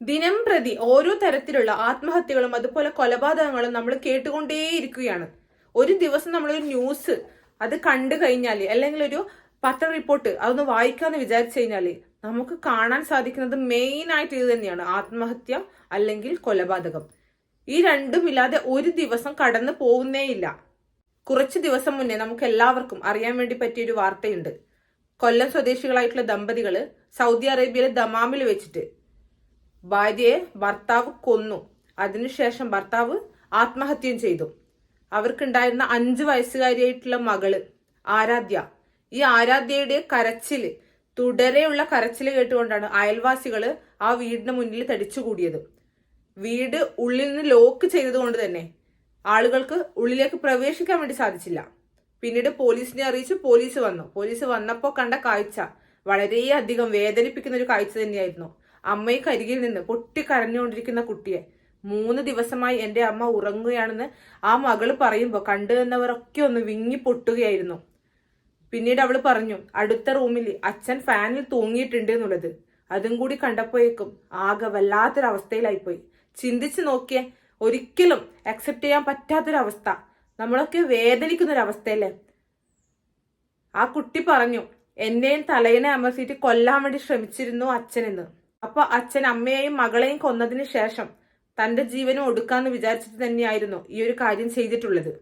ദിനം പ്രതി ഓരോ തരത്തിലുള്ള ആത്മഹത്യകളും അതുപോലെ കൊലപാതകങ്ങളും നമ്മൾ കേട്ടുകൊണ്ടേയിരിക്കുകയാണ്. ഒരു ദിവസം നമ്മളൊരു ന്യൂസ് അത് കണ്ടു കഴിഞ്ഞാൽ അല്ലെങ്കിൽ ഒരു പത്ര റിപ്പോർട്ട് അതൊന്ന് വായിക്കാന്ന് വിചാരിച്ചു കഴിഞ്ഞാൽ നമുക്ക് കാണാൻ സാധിക്കുന്നത് മെയിൻ ആയിട്ട് ഇത് തന്നെയാണ് ആത്മഹത്യ അല്ലെങ്കിൽ കൊലപാതകം. ഈ രണ്ടും ഇല്ലാതെ ഒരു ദിവസം കടന്നു പോകുന്നേയില്ല കുറച്ച് ദിവസം മുന്നേ നമുക്ക് എല്ലാവർക്കും അറിയാൻ വേണ്ടി പറ്റിയൊരു വാർത്തയുണ്ട്. കൊല്ലം സ്വദേശികളായിട്ടുള്ള ദമ്പതികൾ സൗദി അറേബ്യയിലെ ദമാമിൽ വെച്ചിട്ട് ഭാര്യയെ ഭർത്താവ് കൊന്നു. അതിനുശേഷം ഭർത്താവ് ആത്മഹത്യം ചെയ്തു. അവർക്കുണ്ടായിരുന്ന അഞ്ച് വയസ്സുകാരിയായിട്ടുള്ള മകൾ ആരാധ്യ. ഈ ആരാധ്യയുടെ കരച്ചിൽ തുടരെയുള്ള കരച്ചിൽ കേട്ടുകൊണ്ടാണ് അയൽവാസികൾ ആ വീടിന് മുന്നിൽ തടിച്ചുകൂടിയത്. വീട് ഉള്ളിൽ നിന്ന് ലോക്ക് ചെയ്തതുകൊണ്ട് തന്നെ ആളുകൾക്ക് ഉള്ളിലേക്ക് പ്രവേശിക്കാൻ വേണ്ടി സാധിച്ചില്ല. പിന്നീട് പോലീസിനെ അറിയിച്ചു പോലീസ് വന്നു. പോലീസ് വന്നപ്പോൾ കണ്ട കാഴ്ച വളരെയധികം വേദനിപ്പിക്കുന്ന ഒരു കാഴ്ച തന്നെയായിരുന്നു. അമ്മയ്ക്ക് അരികിൽ നിന്ന് പൊട്ടി കരഞ്ഞുകൊണ്ടിരിക്കുന്ന കുട്ടിയെ. മൂന്ന് ദിവസമായി എന്റെ അമ്മ ഉറങ്ങുകയാണെന്ന് ആ മകൾ പറയുമ്പോൾ കണ്ടു എന്നവരൊക്കെ ഒന്ന് വിങ്ങി പൊട്ടുകയായിരുന്നു. പിന്നീട് അവൾ പറഞ്ഞു അടുത്ത റൂമിൽ അച്ഛൻ ഫാനിൽ തൂങ്ങിയിട്ടുണ്ട് എന്നുള്ളത്. അതും കൂടി കണ്ടപ്പോഴേക്കും ആകെ വല്ലാത്തൊരവസ്ഥയിലായിപ്പോയി. ചിന്തിച്ചു നോക്കിയ ഒരിക്കലും അക്സെപ്റ്റ് ചെയ്യാൻ പറ്റാത്തൊരവസ്ഥ. നമ്മളൊക്കെ വേദനിക്കുന്നൊരവസ്ഥയല്ലേ? ആ കുട്ടി പറഞ്ഞു എന്നെയും തലയിനെ അമർത്തിയിട്ട് കൊല്ലാൻ വേണ്ടി ശ്രമിച്ചിരുന്നു അച്ഛനെന്ന്. അപ്പൊ അച്ഛൻ അമ്മയെയും മകളെയും കൊന്നതിന് ശേഷം തന്റെ ജീവനും ഒടുക്കാന്ന് വിചാരിച്ചിട്ട് തന്നെയായിരുന്നു ഈ ഒരു കാര്യം ചെയ്തിട്ടുള്ളത്.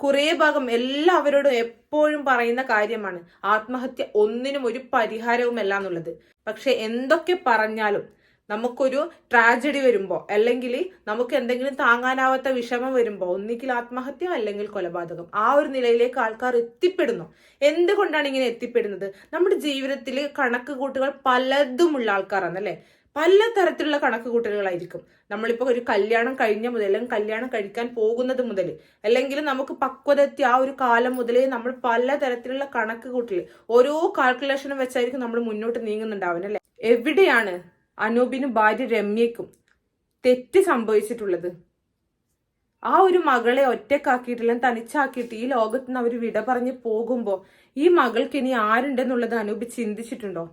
കുറേ ഭാഗം എല്ലാവരോടും എപ്പോഴും പറയുന്ന കാര്യമാണ് ആത്മഹത്യ ഒന്നിനും ഒരു പരിഹാരവുമല്ല എന്നുള്ളത്. പക്ഷെ എന്തൊക്കെ പറഞ്ഞാലും നമുക്കൊരു ട്രാജഡി വരുമ്പോൾ അല്ലെങ്കിൽ നമുക്ക് എന്തെങ്കിലും താങ്ങാനാവാത്ത വിഷമം വരുമ്പോൾ ഒന്നിക്കിൽ ആത്മഹത്യ അല്ലെങ്കിൽ കൊലപാതകം ആ ഒരു നിലയിലേക്ക് ആൾക്കാർ എത്തിപ്പെടുന്നു. എന്തുകൊണ്ടാണ് ഇങ്ങനെ എത്തിപ്പെടുന്നത്? നമ്മുടെ ജീവിതത്തിൽ കണക്ക് കൂട്ടുകൾ പലതുമുള്ള ആൾക്കാരാണ് അല്ലെ? പല തരത്തിലുള്ള കണക്ക് കൂട്ടലുകളായിരിക്കും നമ്മളിപ്പോൾ ഒരു കല്യാണം കഴിഞ്ഞ മുതൽ അല്ലെങ്കിൽ കല്യാണം കഴിക്കാൻ പോകുന്നത് മുതൽ അല്ലെങ്കിൽ നമുക്ക് പക്വതെത്തി ആ ഒരു കാലം മുതലേ നമ്മൾ പല തരത്തിലുള്ള കണക്ക് കൂട്ടൽ ഓരോ കാൽക്കുലേഷനും വെച്ചായിരിക്കും നമ്മൾ മുന്നോട്ട് നീങ്ങുന്നുണ്ടാവുന്നത് അല്ലെ? എവിടെയാണ് അനൂപിനും ഭാര്യ രമ്യക്കും തെറ്റ് സംഭവിച്ചിട്ടുള്ളത്. ആ ഒരു മകളെ ഒറ്റക്കാക്കിയിട്ടില്ല തനിച്ചാക്കിയിട്ട് ഈ ലോകത്ത് നിന്ന് അവർ വിട പറഞ്ഞ് പോകുമ്പോൾ ഈ മകൾക്ക് ഇനി ആരുണ്ടെന്നുള്ളത് അനൂപ് ചിന്തിച്ചിട്ടുണ്ടോ?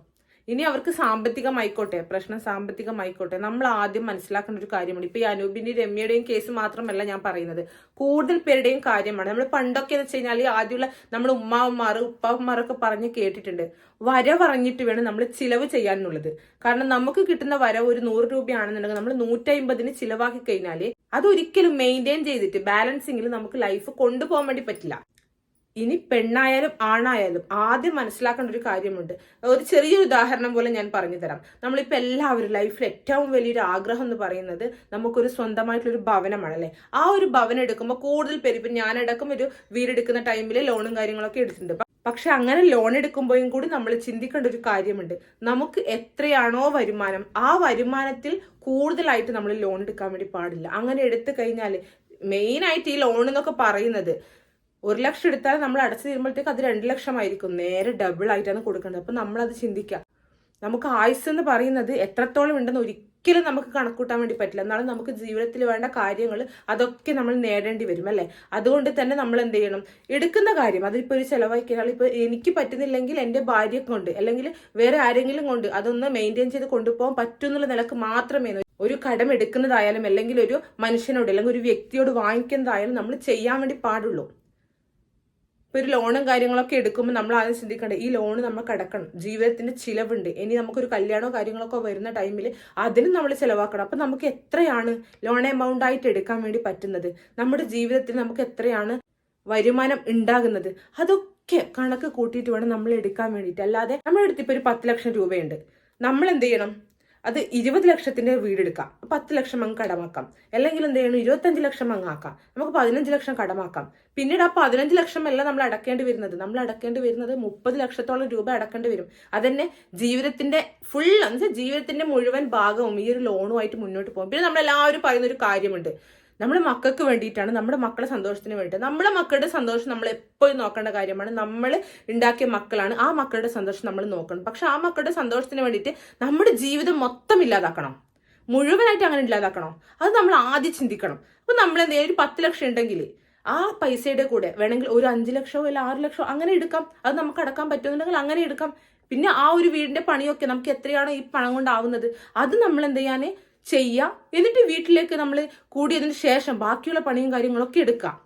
ഇനി അവർക്ക് സാമ്പത്തികമായിക്കോട്ടെ പ്രശ്നം സാമ്പത്തികമായിക്കോട്ടെ നമ്മൾ ആദ്യം മനസ്സിലാക്കേണ്ട ഒരു കാര്യമാണ്. ഇപ്പൊ ഈ അനൂപിന്റെയും രമ്യയുടെയും കേസ് മാത്രമല്ല ഞാൻ പറയുന്നത്. കൂടുതൽ പേരുടെയും കാര്യമാണ്. നമ്മൾ പണ്ടൊക്കെ എന്ന് വെച്ച് കഴിഞ്ഞാൽ ആദ്യമുള്ള നമ്മൾ ഉമ്മാവന്മാർ ഉപ്പാവന്മാരൊക്കെ പറഞ്ഞ് കേട്ടിട്ടുണ്ട്. വര പറഞ്ഞിട്ട് വേണം നമ്മൾ ചിലവ് ചെയ്യാനുള്ളത്. കാരണം നമുക്ക് കിട്ടുന്ന വര ഒരു നൂറ് രൂപയാണെന്നുണ്ടെങ്കിൽ നമ്മൾ നൂറ്റമ്പതിന് ചിലവാക്കി കഴിഞ്ഞാൽ അതൊരിക്കലും മെയിന്റെയിൻ ചെയ്തിട്ട് ബാലൻസിങ്ങിൽ നമുക്ക് ലൈഫ് കൊണ്ടുപോകാൻ വേണ്ടി പറ്റില്ല. ഇനി പെണ്ണായാലും ആണായാലും ആദ്യം മനസ്സിലാക്കേണ്ട ഒരു കാര്യമുണ്ട്. ഒരു ചെറിയൊരു ഉദാഹരണം പോലെ ഞാൻ പറഞ്ഞു തരാം. നമ്മളിപ്പോൾ എല്ലാവരും ലൈഫിൽ ഏറ്റവും വലിയൊരു ആഗ്രഹം എന്ന് പറയുന്നത് നമുക്കൊരു സ്വന്തമായിട്ടുള്ളൊരു ഭവനമാണ് അല്ലേ? ആ ഒരു ഭവനം എടുക്കുമ്പോൾ കൂടുതൽ പേര് ഇപ്പം ഞാനടക്കം ഒരു വീടെടുക്കുന്ന ടൈമിൽ ലോണും കാര്യങ്ങളൊക്കെ എടുത്തിട്ടുണ്ട്. പക്ഷെ അങ്ങനെ ലോൺ എടുക്കുമ്പോഴും കൂടി നമ്മൾ ചിന്തിക്കേണ്ട ഒരു കാര്യമുണ്ട്. നമുക്ക് എത്രയാണോ വരുമാനം ആ വരുമാനത്തിൽ കൂടുതലായിട്ട് നമ്മൾ ലോൺ എടുക്കാൻ വേണ്ടി പാടില്ല. അങ്ങനെ എടുത്തു കഴിഞ്ഞാൽ മെയിനായിട്ട് ഈ ലോൺ എന്നൊക്കെ പറയുന്നത് ഒരു ലക്ഷം എടുത്താൽ നമ്മൾ അടച്ചു തീരുമ്പോഴത്തേക്ക് അത് രണ്ട് ലക്ഷമായിരിക്കും. നേരെ ഡബിൾ ആയിട്ടാണ് കൊടുക്കേണ്ടത്. നമ്മൾ നമ്മളത് ചിന്തിക്കുക. നമുക്ക് ആയുസ് എന്ന് പറയുന്നത് എത്രത്തോളം ഉണ്ടെന്ന് ഒരിക്കലും നമുക്ക് കണക്കൂട്ടാൻ വേണ്ടി പറ്റില്ല. എന്നാലും നമുക്ക് ജീവിതത്തിൽ വേണ്ട കാര്യങ്ങൾ അതൊക്കെ നമ്മൾ നേടേണ്ടി വരും അല്ലേ? അതുകൊണ്ട് തന്നെ നമ്മൾ എന്ത് ചെയ്യണം? എടുക്കുന്ന കാര്യം അതിപ്പോൾ ഒരു ചിലവായി കഴിഞ്ഞാൽ ഇപ്പോൾ എനിക്ക് പറ്റുന്നില്ലെങ്കിൽ എന്റെ ഭാര്യ കൊണ്ട് അല്ലെങ്കിൽ വേറെ ആരെങ്കിലും കൊണ്ട് അതൊന്ന് മെയിന്റെയിൻ ചെയ്ത് കൊണ്ടുപോകാൻ പറ്റുന്നുള്ള നിലയ്ക്ക് മാത്രമേ ഒരു കടം എടുക്കുന്നതായാലും അല്ലെങ്കിൽ ഒരു മനുഷ്യനോട് അല്ലെങ്കിൽ ഒരു വ്യക്തിയോട് വാങ്ങിക്കുന്നതായാലും നമ്മൾ ചെയ്യാൻ വേണ്ടി പാടുള്ളൂ. ഇപ്പൊ ഒരു ലോണും കാര്യങ്ങളൊക്കെ എടുക്കുമ്പോൾ നമ്മൾ ആദ്യം ചിന്തിക്കേണ്ടത് ഈ ലോണ് നമ്മൾ കിടക്കണം. ജീവിതത്തിന്റെ ചിലവുണ്ട്. ഇനി നമുക്കൊരു കല്യാണോ കാര്യങ്ങളൊക്കെ വരുന്ന ടൈമിൽ അതിനും നമ്മൾ ചിലവാക്കണം. അപ്പൊ നമുക്ക് എത്രയാണ് ലോൺ എമൗണ്ട് ആയിട്ട് എടുക്കാൻ വേണ്ടി പറ്റുന്നത്? നമ്മുടെ ജീവിതത്തിൽ നമുക്ക് എത്രയാണ് വരുമാനം ഉണ്ടാകുന്നത്? അതൊക്കെ കണക്ക് കൂട്ടിയിട്ട് വേണം നമ്മൾ എടുക്കാൻ വേണ്ടിയിട്ട്. അല്ലാതെ നമ്മുടെ അടുത്ത് ഇപ്പൊ ഒരു പത്ത് ലക്ഷം രൂപയുണ്ട്. നമ്മൾ എന്ത് ചെയ്യണം? അത് ഇരുപത് ലക്ഷത്തിന്റെ വീടെടുക്കാം പത്ത് ലക്ഷം അങ്ങ് കടമാക്കാം. അല്ലെങ്കിൽ എന്ത് ചെയ്യണം? ഇരുപത്തഞ്ച് ലക്ഷം അങ്ങ് ആക്കാം. നമുക്ക് പതിനഞ്ച് ലക്ഷം കടമാക്കാം. പിന്നീട് ആ പതിനഞ്ച് ലക്ഷം അല്ല നമ്മൾ അടക്കേണ്ടി വരുന്നത്. നമ്മൾ അടക്കേണ്ടി വരുന്നത് മുപ്പത് ലക്ഷത്തോളം രൂപ അടക്കേണ്ടി വരും. അതന്നെ ജീവിതത്തിന്റെ ഫുൾ എന്ന് ജീവിതത്തിന്റെ മുഴുവൻ ഭാഗവും ഈ ഒരു ലോണുമായിട്ട് മുന്നോട്ട് പോകും. പിന്നെ നമ്മളെല്ലാവരും പറയുന്ന ഒരു കാര്യമുണ്ട്. നമ്മുടെ മക്കൾക്ക് വേണ്ടിയിട്ടാണ് നമ്മുടെ മക്കളുടെ സന്തോഷത്തിന് വേണ്ടിയിട്ട്. നമ്മുടെ മക്കളുടെ സന്തോഷം നമ്മൾ എപ്പോഴും നോക്കേണ്ട കാര്യമാണ്. നമ്മൾ ഉണ്ടാക്കിയ മക്കളാണ് ആ മക്കളുടെ സന്തോഷം നമ്മൾ നോക്കണം. പക്ഷെ ആ മക്കളുടെ സന്തോഷത്തിന് വേണ്ടിയിട്ട് നമ്മുടെ ജീവിതം മൊത്തം ഇല്ലാതാക്കണം. മുഴുവനായിട്ട് അങ്ങനെ ഇല്ലാതാക്കണം. അത് നമ്മൾ ആദ്യം ചിന്തിക്കണം. അപ്പൊ നമ്മൾ എന്തെങ്കിലും ഒരു പത്ത് ലക്ഷം ഉണ്ടെങ്കിൽ ആ പൈസയുടെ കൂടെ വേണമെങ്കിൽ ഒരു അഞ്ച് ലക്ഷമോ അല്ല ആറ് ലക്ഷമോ അങ്ങനെ എടുക്കാം. അത് നമുക്ക് അടക്കാൻ പറ്റുന്നുണ്ടെങ്കിൽ അങ്ങനെ എടുക്കാം. പിന്നെ ആ ഒരു വീടിന്റെ പണിയൊക്കെ നമുക്ക് എത്രയാണോ ഈ പണം കൊണ്ടാവുന്നത്. അത് നമ്മൾ എന്ത് ചെയ്യാന് ചെയ്യുക എന്നിട്ട് വീട്ടിലേക്ക് നമ്മൾ കൂടിയതിന് ശേഷം ബാക്കിയുള്ള പണിയും കാര്യങ്ങളൊക്കെ എടുക്കാം.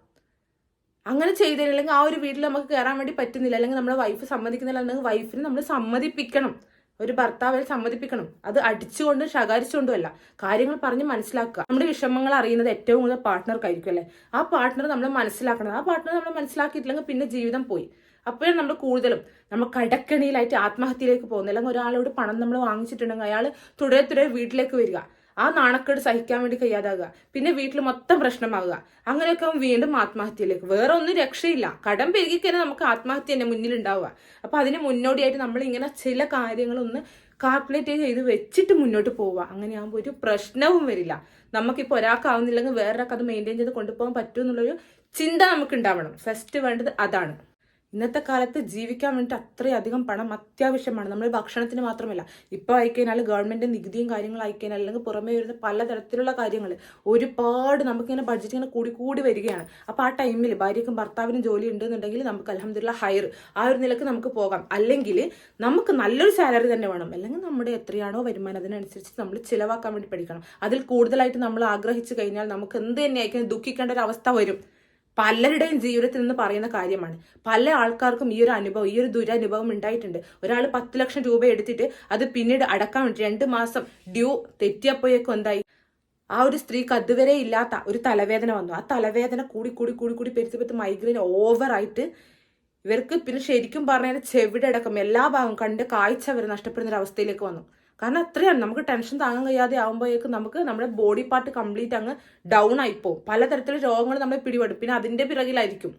അങ്ങനെ ചെയ്തില്ലെങ്കിൽ ആ ഒരു വീട്ടിൽ നമുക്ക് കയറാൻ വേണ്ടി പറ്റുന്നില്ല. അല്ലെങ്കിൽ നമ്മുടെ വൈഫ് സമ്മതിക്കുന്നില്ല അല്ലെങ്കിൽ വൈഫിന് നമ്മൾ സമ്മതിപ്പിക്കണം. ഒരു ഭർത്താവിനെ സമ്മതിപ്പിക്കണം. അത് അടിച്ചുകൊണ്ടും ശകാരിച്ചുകൊണ്ടും അല്ല. കാര്യങ്ങൾ പറഞ്ഞ് മനസ്സിലാക്കുക. നമ്മുടെ വിഷമങ്ങൾ അറിയുന്നത് ഏറ്റവും കൂടുതൽ പാർട്ട്ണർക്കായിരിക്കും അല്ലേ? ആ പാർട്ട്ണർ നമ്മൾ മനസ്സിലാക്കണം. ആ പാർട്ട്ണർ നമ്മൾ മനസ്സിലാക്കിയിട്ടില്ലെങ്കിൽ പിന്നെ ജീവിതം പോയി. അപ്പോഴാണ് നമ്മൾ കൂടുതലും നമ്മൾ കടക്കണിയിലായിട്ട് ആത്മഹത്യയിലേക്ക് പോകുന്നത്. അല്ലെങ്കിൽ ഒരാളോട് പണം നമ്മൾ വാങ്ങിച്ചിട്ടുണ്ടെങ്കിൽ അയാൾ തുടരെ തുടരെ വീട്ടിലേക്ക് വരിക. ആ നാണക്കേട് സഹിക്കാൻ വേണ്ടി കഴിയാതാകുക. പിന്നെ വീട്ടിൽ മൊത്തം പ്രശ്നമാകുക. അങ്ങനെയൊക്കെ വീണ്ടും ആത്മഹത്യയിലേക്ക് വേറെ ഒന്നും രക്ഷയില്ല. കടം പെരുകി കഴിഞ്ഞാൽ നമുക്ക് ആത്മഹത്യ തന്നെ മുന്നിൽ ഉണ്ടാവുക അപ്പൊ അതിന് മുന്നോടിയായിട്ട് നമ്മൾ ഇങ്ങനെ ചില കാര്യങ്ങളൊന്ന് കാൽക്കുലേറ്റ് ചെയ്ത് വെച്ചിട്ട് മുന്നോട്ട് പോവുക. അങ്ങനെയാകുമ്പോൾ ഒരു പ്രശ്നവും വരില്ല. നമുക്കിപ്പോൾ ഒരാൾക്കാവുന്നില്ലെങ്കിൽ വേറൊരാൾക്ക് അത് മെയിന്റെയിൻ ചെയ്ത് കൊണ്ടുപോകാൻ പറ്റുമെന്നുള്ളൊരു ചിന്ത നമുക്ക് ഉണ്ടാവണം ഫസ്റ്റ് വേണ്ടത് അതാണ്. ഇന്നത്തെ കാലത്ത് ജീവിക്കാൻ വേണ്ടി അത്രയധികം പണം അത്യാവശ്യമാണ്. നമ്മൾ ഭക്ഷണത്തിന് മാത്രമല്ല. ഇപ്പോൾ അയക്കഴിഞ്ഞാൽ ഗവൺമെന്റ് നികുതിയും കാര്യങ്ങളും അയക്കഴിഞ്ഞാൽ അല്ലെങ്കിൽ പുറമേ വരുന്ന പലതരത്തിലുള്ള കാര്യങ്ങൾ ഒരുപാട് നമുക്കിങ്ങനെ ബഡ്ജറ്റ് ഇങ്ങനെ കൂടി കൂടി വരികയാണ്. അപ്പോൾ ആ ടൈമിൽ ഭാര്യയ്ക്കും ഭർത്താവിനും ജോലി ഉണ്ടെന്നുണ്ടെങ്കിൽ നമുക്ക് അലഹമില്ല ഹയർ ആ ഒരു നിലയ്ക്ക് നമുക്ക് പോകാം. അല്ലെങ്കിൽ നമുക്ക് നല്ലൊരു സാലറി തന്നെ വേണം. അല്ലെങ്കിൽ നമ്മുടെ എത്രയാണോ വരുമാനം അതിനനുസരിച്ച് നമ്മൾ ചിലവാക്കാൻ വേണ്ടി പഠിക്കണം. അതിൽ കൂടുതലായിട്ട് നമ്മൾ ആഗ്രഹിച്ചു കഴിഞ്ഞാൽ നമുക്ക് എന്ത് തന്നെയായിരിക്കും ദുഃഖിക്കേണ്ട ഒരു അവസ്ഥ വരും. പലരുടെയും ജീവിതത്തിൽ നിന്ന് പറയുന്ന കാര്യമാണ്. പല ആൾക്കാർക്കും ഈ ഒരു അനുഭവം ഈ ഒരു ദുരനുഭവം ഉണ്ടായിട്ടുണ്ട്. ഒരാൾ പത്ത് ലക്ഷം രൂപ എടുത്തിട്ട് അത് പിന്നീട് അടക്കാൻ വേണ്ടി രണ്ട് മാസം ഡ്യൂ തെറ്റിയപ്പോഴേക്കും എന്തായി? ആ ഒരു സ്ത്രീക്ക് അതുവരെ ഇല്ലാത്ത ഒരു തലവേദന വന്നു. ആ തലവേദന കൂടി കൂടി കൂടി കൂടി പെരുത്തി പെരുത്ത് മൈഗ്രെയിൻ ഓവറായിട്ട് ഇവർക്ക് പിന്നെ ശരിക്കും പറഞ്ഞാൽ ചെവിടെ അടക്കം എല്ലാ ഭാഗവും കണ്ട് കാഴ്ച വരെ നഷ്ടപ്പെടുന്ന ഒരു അവസ്ഥയിലേക്ക് വന്നു. കാരണം അത്രയാണ്. നമുക്ക് ടെൻഷൻ താങ്ങാൻ കഴിയാതെ ആകുമ്പോഴേക്കും നമുക്ക് നമ്മുടെ ബോഡി പാർട്ട് കംപ്ലീറ്റ് അങ്ങ് ഡൗൺ ആയിപ്പോവും പലതരത്തിലുള്ള രോഗങ്ങൾ നമ്മളെ പിടിപെടും. പിന്നെ അതിന്റെ പിറകിലായിരിക്കും.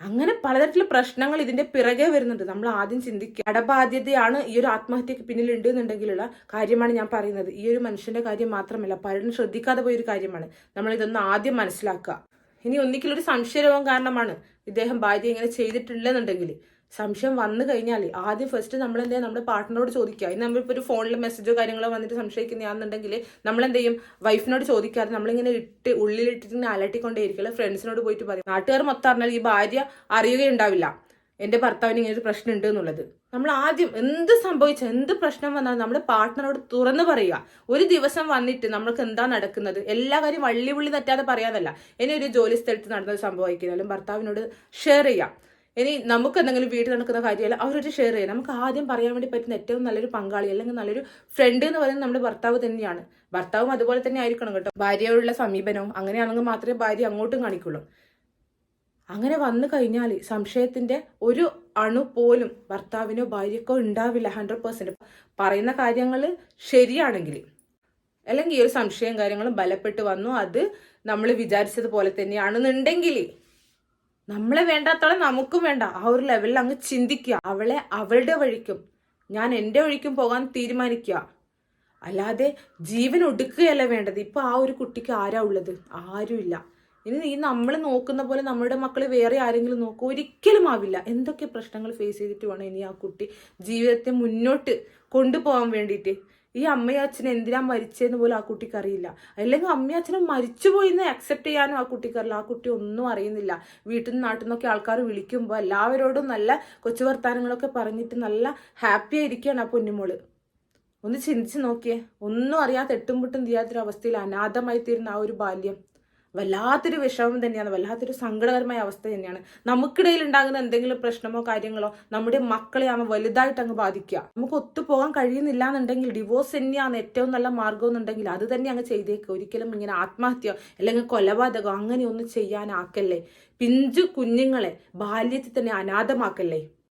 അങ്ങനെ പലതരത്തിലുള്ള പ്രശ്നങ്ങൾ ഇതിന്റെ പിറകെ വരുന്നുണ്ട്. നമ്മൾ ആദ്യം ചിന്തിക്കുക കടബാധ്യതയാണ് ഈ ഒരു ആത്മഹത്യക്ക് പിന്നിലുണ്ട് എന്നുണ്ടെങ്കിലുള്ള കാര്യമാണ് ഞാൻ പറയുന്നത്. ഈ ഒരു മനുഷ്യന്റെ കാര്യം മാത്രമല്ല പലരും ശ്രദ്ധിക്കാതെ പോയ ഒരു കാര്യമാണ്. നമ്മൾ ഇതൊന്ന് ആദ്യം മനസ്സിലാക്കുക. ഇനി ഒന്നിക്കലൊരു സംശയരോഗം കാരണമാണ് ഇദ്ദേഹം ഭാര്യ ഇങ്ങനെ ചെയ്തിട്ടില്ലെന്നുണ്ടെങ്കിൽ സംശയം വന്നു കഴിഞ്ഞാൽ ആദ്യം ഫസ്റ്റ് നമ്മൾ എന്താ നമ്മുടെ പാർട്ട്ണറോട് ചോദിക്കുക. ഇനി നമ്മളിപ്പോൾ ഒരു ഫോണിൽ മെസ്സേജോ കാര്യങ്ങളോ വന്നിട്ട് സംശയിക്കുന്നതാണെന്നുണ്ടെങ്കിൽ നമ്മൾ എന്ത് ചെയ്യും വൈഫിനോട് ചോദിക്കാതെ നമ്മളിങ്ങനെ ഇട്ട് ഉള്ളിലിട്ടിട്ട് ഇങ്ങനെ അലട്ടിക്കൊണ്ടേയിരിക്കില്ല ഫ്രണ്ട്സിനോട് പോയിട്ട് പറയും. നാട്ടുകാർ മൊത്തം അറിഞ്ഞാൽ ഈ ഭാര്യ അറിയുകയുണ്ടാവില്ല. എന്റെ ഭർത്താവിന് ഇങ്ങനെ ഒരു പ്രശ്നം ഉണ്ട് എന്നുള്ളത്. നമ്മൾ ആദ്യം എന്ത് സംഭവിച്ച എന്ത് പ്രശ്നം വന്നാലും നമ്മുടെ പാർട്ട്ണറോട് തുറന്നു പറയുക. ഒരു ദിവസം വന്നിട്ട് നമ്മൾക്ക് എന്താ നടക്കുന്നത്? എല്ലാ കാര്യം വള്ളി പുള്ളി തെറ്റാതെ പറയാതല്ല. ഇനി ഒരു ജോലി സ്ഥലത്ത് നടന്നത് സംഭവമായിരിക്കും. ഭർത്താവിനോട് ഷെയർ ചെയ്യാം. ഇനി നമുക്ക് എന്തെങ്കിലും വീട്ടിൽ നടക്കുന്ന കാര്യമല്ല അവരൊരു ഷെയർ ചെയ്യാം നമുക്ക് ആദ്യം പറയാൻ വേണ്ടി പറ്റുന്ന ഏറ്റവും നല്ലൊരു പങ്കാളി അല്ലെങ്കിൽ നല്ലൊരു ഫ്രണ്ട് എന്ന് പറയുന്നത് നമ്മുടെ ഭർത്താവ് തന്നെയാണ്. ഭർത്താവും അതുപോലെ തന്നെ ആയിരിക്കണം കേട്ടോ. ഭാര്യയോടുള്ള സമീപനവും അങ്ങനെയാണെങ്കിൽ മാത്രമേ ഭാര്യ അങ്ങോട്ടും കാണിക്കുള്ളൂ. അങ്ങനെ വന്നു കഴിഞ്ഞാൽ സംശയത്തിന്റെ ഒരു അണു പോലും ഭർത്താവിനോ ഭാര്യക്കോ ഉണ്ടാവില്ല ഹൺഡ്രഡ് പെർസെന്റ് പറയുന്ന കാര്യങ്ങൾ ശരിയാണെങ്കിൽ അല്ലെങ്കിൽ ഈ ഒരു സംശയം കാര്യങ്ങളും ബലപ്പെട്ട് വന്നു അത് നമ്മൾ വിചാരിച്ചതുപോലെ തന്നെയാണെന്നുണ്ടെങ്കിൽ നമ്മളെ വേണ്ടാത്തോളം നമുക്കും വേണ്ട. ആ ഒരു ലെവലിൽ അങ്ങ് ചിന്തിക്കുക. അവളെ അവളുടെ വഴിക്കും ഞാൻ എന്റെ വഴിക്കും പോകാൻ തീരുമാനിക്കുക. അല്ലാതെ ജീവൻ ഒടുക്കുകയല്ല വേണ്ടത്. ഇപ്പൊ ആ ഒരു കുട്ടിക്ക് ആരാ ഉള്ളത്? ആരുമില്ല. ഇനി ഈ നമ്മൾ നോക്കുന്ന പോലെ നമ്മുടെ മക്കൾ വേറെ ആരെങ്കിലും നോക്കും. ഒരിക്കലും ആവില്ല. എന്തൊക്കെ പ്രശ്നങ്ങൾ ഫേസ് ചെയ്തിട്ട് വേണം ഇനി ആ കുട്ടി ജീവിതത്തെ മുന്നോട്ട് കൊണ്ടുപോകാൻ വേണ്ടിയിട്ട്? ഈ അമ്മയും അച്ഛനും എന്തിനാ മരിച്ചതെന്ന് പോലും ആ കുട്ടിക്ക് അറിയില്ല. അല്ലെങ്കിൽ അമ്മയും അച്ഛനും മരിച്ചുപോയി എന്ന് അക്സെപ്റ്റ് ചെയ്യാനും ആ കുട്ടിക്ക് അറിയില്ല. ആ കുട്ടി ഒന്നും അറിയുന്നില്ല. വീട്ടിൽ നിന്ന് നാട്ടിൽ നിന്നൊക്കെ ആൾക്കാർ വിളിക്കുമ്പോൾ എല്ലാവരോടും നല്ല കൊച്ചു വർത്താനങ്ങളൊക്കെ പറഞ്ഞിട്ട് നല്ല ഹാപ്പി ആയിരിക്കുകയാണ് ആ പൊന്നുമോൾ. ഒന്ന് ചിന്തിച്ച് നോക്കിയേ. ഒന്നും അറിയാത്ത എട്ടും പൊട്ടും തീയാത്തൊരു അവസ്ഥയിൽ അനാഥമായി തീരുന്ന ആ ഒരു ബാല്യം. വല്ലാത്തൊരു വിഷമം തന്നെയാണ് വല്ലാത്തൊരു സങ്കടകരമായ അവസ്ഥ തന്നെയാണ്. നമുക്കിടയിൽ ഉണ്ടാകുന്ന എന്തെങ്കിലും പ്രശ്നമോ കാര്യങ്ങളോ നമ്മുടെ മക്കളെ ആണ് വലുതായിട്ട് അങ്ങ് ബാധിക്കുക. നമുക്ക് ഒത്തുപോകാൻ കഴിയുന്നില്ല എന്നുണ്ടെങ്കിൽ ഡിവോഴ്സ് തന്നെയാണ് ഏറ്റവും നല്ല മാർഗം എന്നുണ്ടെങ്കിൽ അത് തന്നെ അങ്ങ് ചെയ്തേക്കുക ഒരിക്കലും ഇങ്ങനെ ആത്മഹത്യ അല്ലെങ്കിൽ കൊലപാതകം അങ്ങനെയൊന്നും ചെയ്യാനാക്കല്ലേ. പിഞ്ചു കുഞ്ഞുങ്ങളെ ബാല്യത്തിൽ തന്നെ അനാഥമാക്കല്ലേ.